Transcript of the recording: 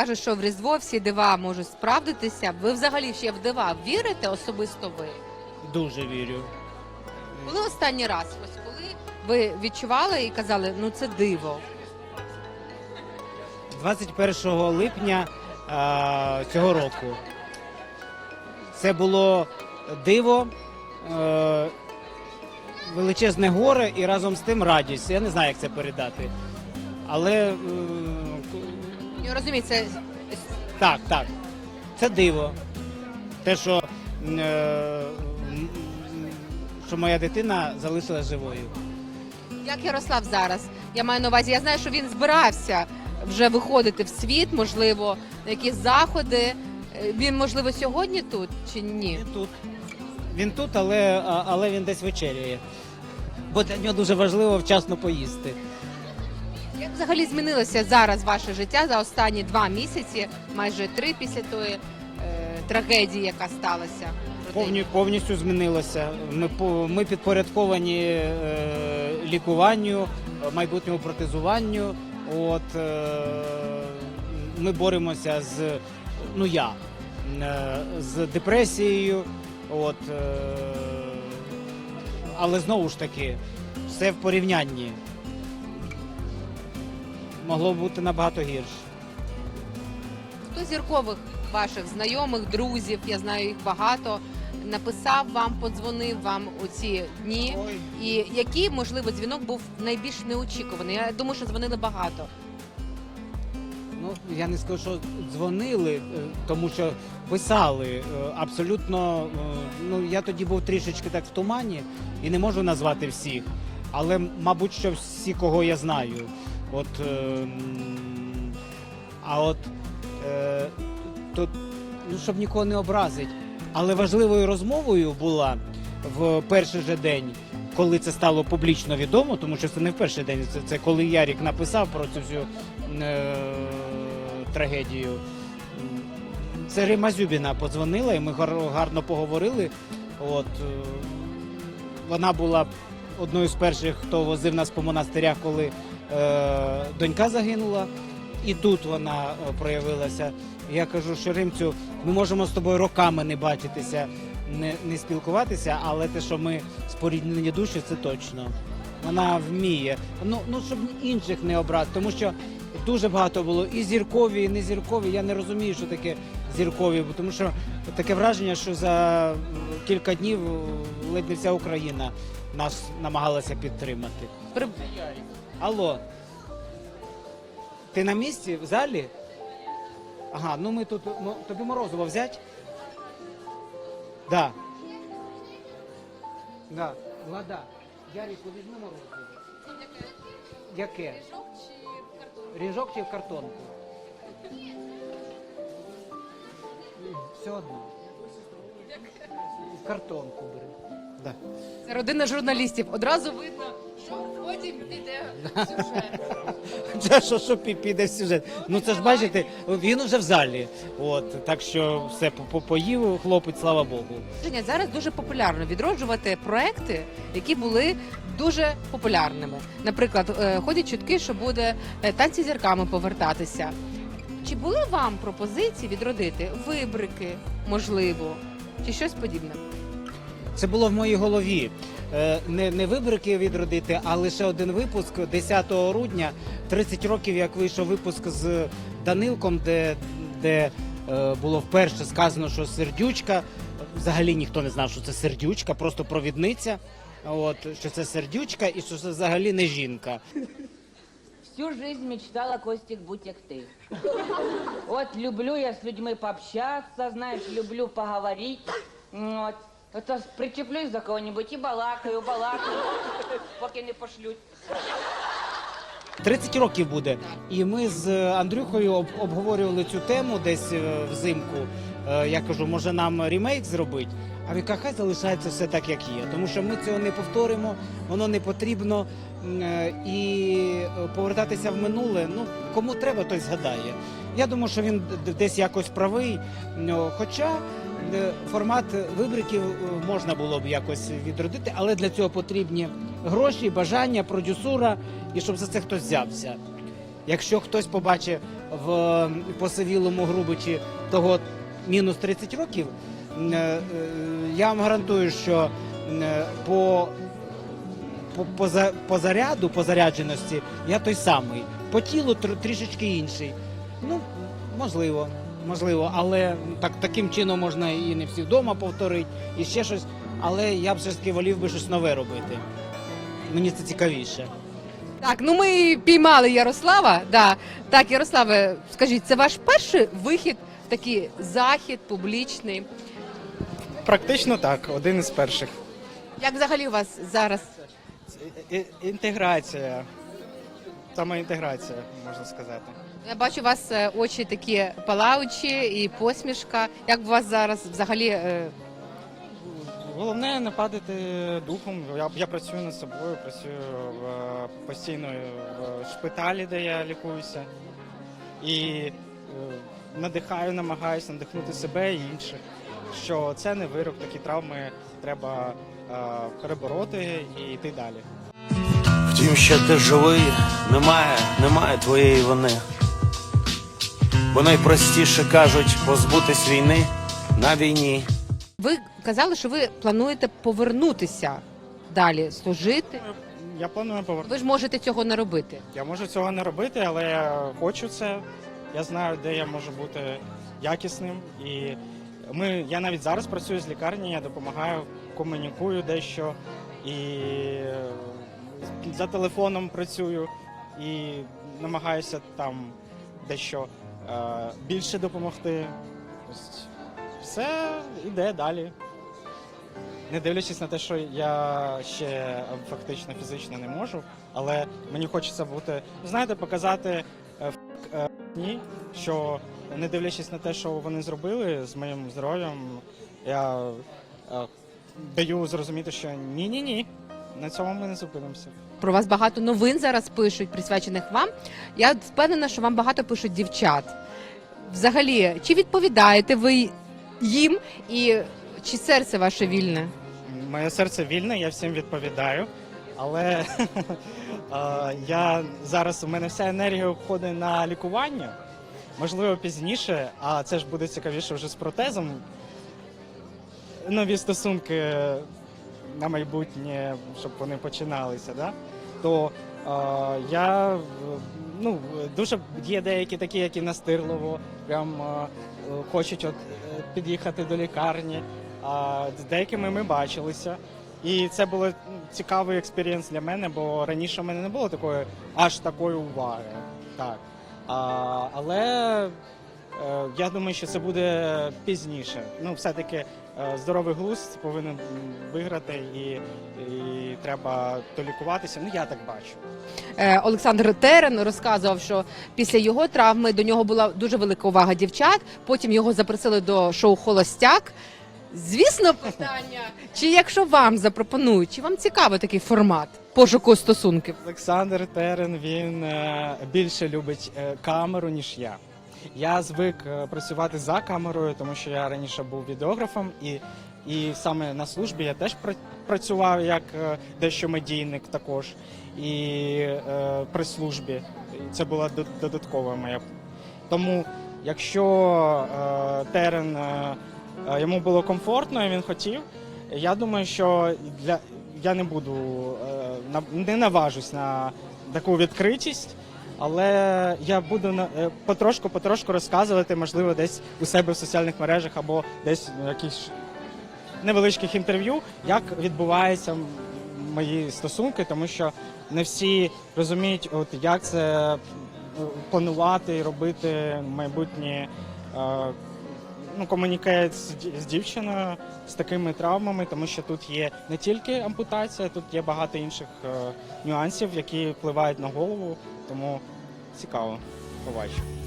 Каже, що в Різдво всі дива можуть справдитися. Ви взагалі ще в дива вірите особисто ви? Дуже вірю. Коли останній раз, ось коли ви відчували і казали, ну це диво. 21 липня а, цього року. Це було диво, е, величезне горе і разом з тим радість. Я не знаю, як це передати. Але е, Я розумію, це так, так. Це диво. Те, що, е, що моя дитина залишилась живою. як Ярослав зараз. Я маю на увазі, я знаю, що він збирався вже виходити в світ, можливо, на якісь заходи. Е, Він, можливо, сьогодні тут чи ні? Він тут. Він тут, але, а- але він десь вечеряє. Бо для нього дуже важливо вчасно поїсти. Як взагалі змінилося зараз ваше життя за останні два місяці, майже три після тої е, трагедії, яка сталася? Повні, повністю змінилося. Ми, ми підпорядковані е, лікуванню, майбутньому протезуванню. От, е, ми боремося з, ну я, е, з депресією. От, е, але знову ж таки, все в порівнянні. Могло бути набагато гірше. Хто зіркових ваших знайомих, друзів, я знаю їх багато, написав вам, подзвонив вам у ці дні. І який, можливо, дзвінок був найбільш неочікуваний? Я думаю, що дзвонили багато. Ну, я не скажу, що дзвонили, е, тому що писали е, абсолютно. е, Ну, я тоді був трішечки так в тумані і не можу назвати всіх. Але, мабуть, що всі, кого я знаю. От, е, а от е, то, ну, щоб нікого не образить. Але важливою розмовою була в перший же день, коли це стало публічно відомо, тому що це не в перший день, це, це коли Ярік написав про цю всю е, трагедію. Це Рима Зюбіна подзвонила, і ми гарно поговорили. От, е, вона була одною з перших, хто возив нас по монастирях, коли донька загинула. І тут вона е, проявилася. Я кажу, що Римцю, ми можемо з тобою роками не бачитися, не, не спілкуватися, але те, що ми споріднені душі, це точно. Вона вміє. Ну, ну щоб інших не обрати, тому що дуже багато було і зіркові, і не зіркові. Я не розумію, що таке зіркові, тому що таке враження, що за кілька днів ледь не вся Україна нас намагалася підтримати. Алло. Ти на місці в залі? Ага, ну ми тут. мо- Тобі морозиво взять? Да. Да. Влада. Ярику, візьми морозиво. Яке? Ріжок чи в картонку? Все одно. В картонку бери. Да. Це родина журналістів. Одразу видно, Це що, що пі- піде сюжет. Ну це ж бачите, він уже в залі. От так що все по- поїв хлопець, слава Богу. Женя, Зараз дуже популярно відроджувати проекти, які були дуже популярними. Наприклад, е, ходять чутки, що буде е, танці зірками повертатися. Чи були вам пропозиції відродити вибрики, можливо, чи щось подібне? Це було в моїй голові. Е, Не, не вибрики відродити, а лише один випуск 10 грудня, 30 років, як вийшов випуск з Данилком, де, де е, було вперше сказано, що сердючка. Взагалі ніхто не знав, що це сердючка, просто провідниця. От що це сердючка і що це взагалі не жінка. Всю жизнь мечтала, Костик, будь як ти. Вот люблю я с людьми пообщаться, знаешь, люблю поговорить. Вот. Это причеплюсь за кого-нибудь и балакаю, балакаю, поки не пошлють. 30 років буде. І ми з Андрюхою об- обговорювали цю тему десь е, взимку. Е, Я кажу, може нам ремейк зробити? А він каже, хай залишається все так, як є. Тому що ми цього не повторимо, воно не потрібно. Е, І повертатися в минуле, ну кому треба, той згадає. Я думаю, що він десь якось правий. Хоча формат вибриків е, можна було б якось відродити, але для цього потрібні гроші, бажання, продюсура і щоб за це хтось взявся. Якщо хтось побачить в посивілому Грубичі того мінус 30 років, е, е, я вам гарантую, що е, по, по, по, заряду, по зарядженості я той самий. По тілу тр- трішечки інший. Ну, можливо, можливо, але так, таким чином можна і не всі вдома повторити, і ще щось. Але я б все ж таки волів би щось нове робити. Мені це цікавіше. Так, ну ми піймали Ярослава. Да. Так, Ярославе, скажіть, це ваш перший вихід в такий захід публічний. Практично так, один із перших. Як взагалі у вас зараз? І- і- Інтеграція. Самоінтеграція, можна сказати. Я бачу, у вас е, очі такі палаючі і посмішка. Як у вас зараз взагалі? е, Головне не падати духом. Я, я працюю над собою, працюю в, е, постійно в шпиталі, де я лікуюся. І надихаю, намагаюся надихнути себе і інших. Що це не вирок, такі травми треба е, перебороти і йти далі. Втім, що ти живий, немає, немає твоєї вини. Бо найпростіше кажуть позбутись війни на війні. Ви казали, що ви плануєте повернутися далі служити. Я планую повернути. Ви ж можете цього не робити. Я можу цього не робити, але я хочу це. Я знаю, де я можу бути якісним. І ми, я навіть зараз працюю з лікарні, я допомагаю, комунікую дещо і е, за телефоном працюю і намагаюся там дещо е, більше допомогти. Ось Все йде далі. Не дивлячись на те, що я ще фактично фізично не можу, але мені хочеться бути, знаєте, показати е, е, ні, що не дивлячись на те, що вони зробили з моїм здоров'ям, я е, даю зрозуміти, що ні, ні, ні, на цьому ми не зупинимося. Про вас багато новин зараз пишуть, присвячених вам. Я впевнена, що вам багато пишуть дівчат. Взагалі, чи відповідаєте ви їм, і чи серце ваше вільне? Моє серце вільне, я всім відповідаю. Але я зараз у мене вся енергія входить на лікування. Можливо, пізніше, а це ж буде цікавіше вже з протезом. Нові стосунки на майбутнє, щоб вони починалися, да? то е, я ну, дуже є деякі такі, які настирливо, прям е, хочуть от, під'їхати до лікарні. А з деякими ми бачилися. І це було цікавий експірієнс для мене, бо раніше в мене не було такої аж такої уваги. Так. А, але я думаю, що це буде пізніше. Ну, все-таки е, здоровий глузд повинен виграти і, і треба долікуватися. Ну, я так бачу. Е, Олександр Терен розказував, що після його травми до нього була дуже велика увага дівчат. Потім його запросили до шоу Холостяк. Звісно, питання, чи якщо вам запропонують, чи вам цікавий такий формат пошуку стосунків? Олександр Терен він е, більше любить е, камеру, ніж я. Я звик е, працювати за камерою, тому що я раніше був відеографом, і, і саме на службі я теж працював як е, дещо медійник також. І е, при службі це була до- додаткова моя. Тому, якщо е, Терен е, е, йому було комфортно і він хотів, я думаю, що для я не буду е, не наважусь на таку відкритість, але я буду на е, розказувати, можливо, десь у себе в соціальних мережах або десь в якихось невеличких інтерв'ю, як відбуваються мої стосунки, тому що не всі розуміють, от як це е, планувати і робити майбутнє. Ну, комунікує з, з дівчиною з такими травмами, тому що тут є не тільки ампутація, тут є багато інших е, нюансів, які впливають на голову. Тому цікаво, побачу.